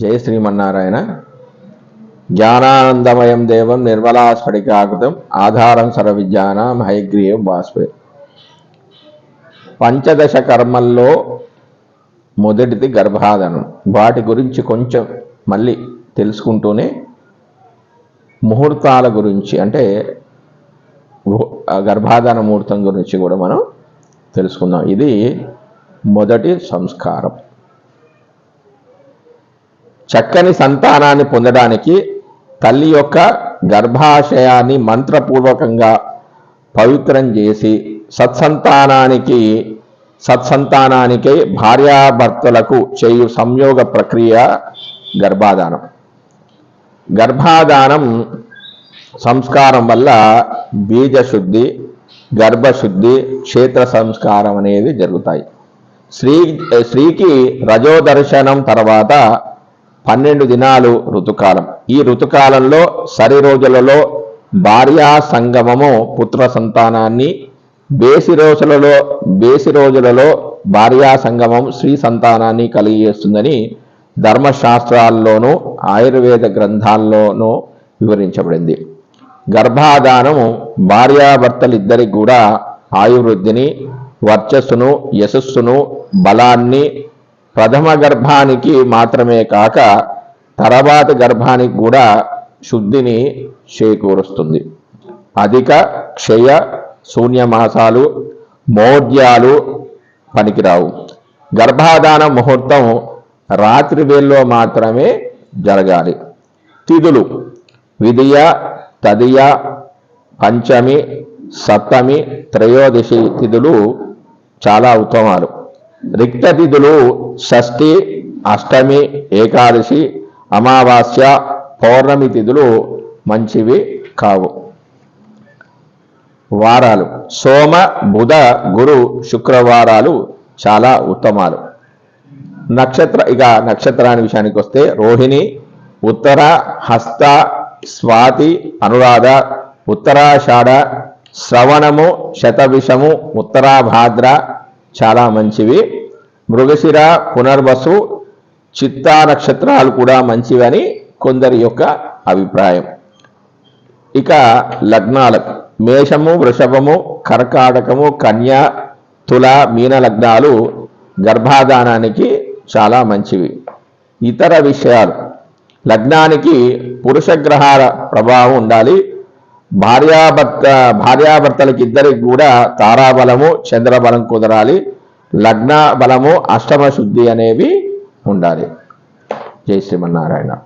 జయ శ్రీమన్నారాయణ. జ్ఞానానందమయం దేవం నిర్మలా స్ఫటికాకృతం ఆధారం సర్వవిజ్ఞానం హయగ్రీవం వాస్పే పంచదశ కర్మల్లో మొదటిది గర్భాధానం వాటి గురించి కొంచెం మళ్ళీ తెలుసుకుంటూనే ముహూర్తాల గురించి అంటే గర్భాధన గర్భాధాన ముహూర్తం గురించి కూడా మనం తెలుసుకుందాం. ఇది మొదటి సంస్కారం. చక్కని సంతానాన్ని పొందడానికి తల్లి యొక్క గర్భాశయాన్ని మంత్రపూర్వకంగా పవిత్రం చేసి సత్సంతానానికి సత్సంతానానికి భార్యాభర్తలకు చేయు సంయోగ ప్రక్రియ గర్భాధానం. గర్భాధానం సంస్కారం వల్ల బీజశుద్ధి గర్భశుద్ధి క్షేత్ర సంస్కారం అనేది జరుగుతాయి. స్త్రీ స్త్రీకి రజోదర్శనం తర్వాత పన్నెండు దినాలు ఋతుకాలం. ఈ ఋతుకాలంలో సరి రోజులలో భార్యా సంగమము పుత్ర సంతానాన్ని బేసి రోజులలో బేసి రోజులలో భార్యా సంగమం స్త్రీ సంతానాన్ని కలిగజేస్తుందని ధర్మశాస్త్రాల్లోనూ ఆయుర్వేద గ్రంథాల్లోనూ వివరించబడింది. గర్భాధానము భార్యాభర్తలిద్దరికి కూడా ఆయువృద్ధిని వర్చస్సును యశస్సును బలాన్ని ప్రథమ గర్భానికి మాత్రమే కాక తర్వాత గర్భానికి కూడా శుద్ధిని చేకూరుస్తుంది. అధిక క్షయ శూన్యమాసాలు మౌర్యాలు పనికిరావు. గర్భాధాన ముహూర్తం రాత్రి వేళలో మాత్రమే జరగాలి. తిథులు విధియ తదియ పంచమి సప్తమి త్రయోదశి తిథులు చాలా ఉత్తమాలు. రిక్త తిథులు షష్ఠి అష్టమి ఏకాదశి అమావాస్య పౌర్ణమి తిథులు మంచివి కావు. వారాలు. సోమ బుధ గురు శుక్రవారాలు చాలా ఉత్తమాలు. నక్షత్ర ఇక నక్షత్రాన్ని విషయానికి వస్తే రోహిణి ఉత్తర హస్త స్వాతి అనురాధ ఉత్తరాషాఢ శ్రవణము శతవిషము ఉత్తరాభాద్ర చాలా మంచివి. మృగశిర పునర్వసు చిత్తా నక్షత్రాలు కూడా మంచివని కొందరి యొక్క అభిప్రాయం. ఇక లగ్నాలకు మేషము వృషభము కర్కాటకము కన్య తుల మీన లగ్నాలు గర్భాధానానికి చాలా మంచివి. ఇతర విషయాలు. లగ్నానికి పురుష గ్రహాల ప్రభావం ఉండాలి. భార్యాభర్త భార్యాభర్తలకి ఇద్దరికి కూడా తారాబలము చంద్రబలం కుదరాలి. లగ్న బలము అష్టమ శుద్ధి అనేవి ఉండాలి. జై శ్రీమన్నారాయణ.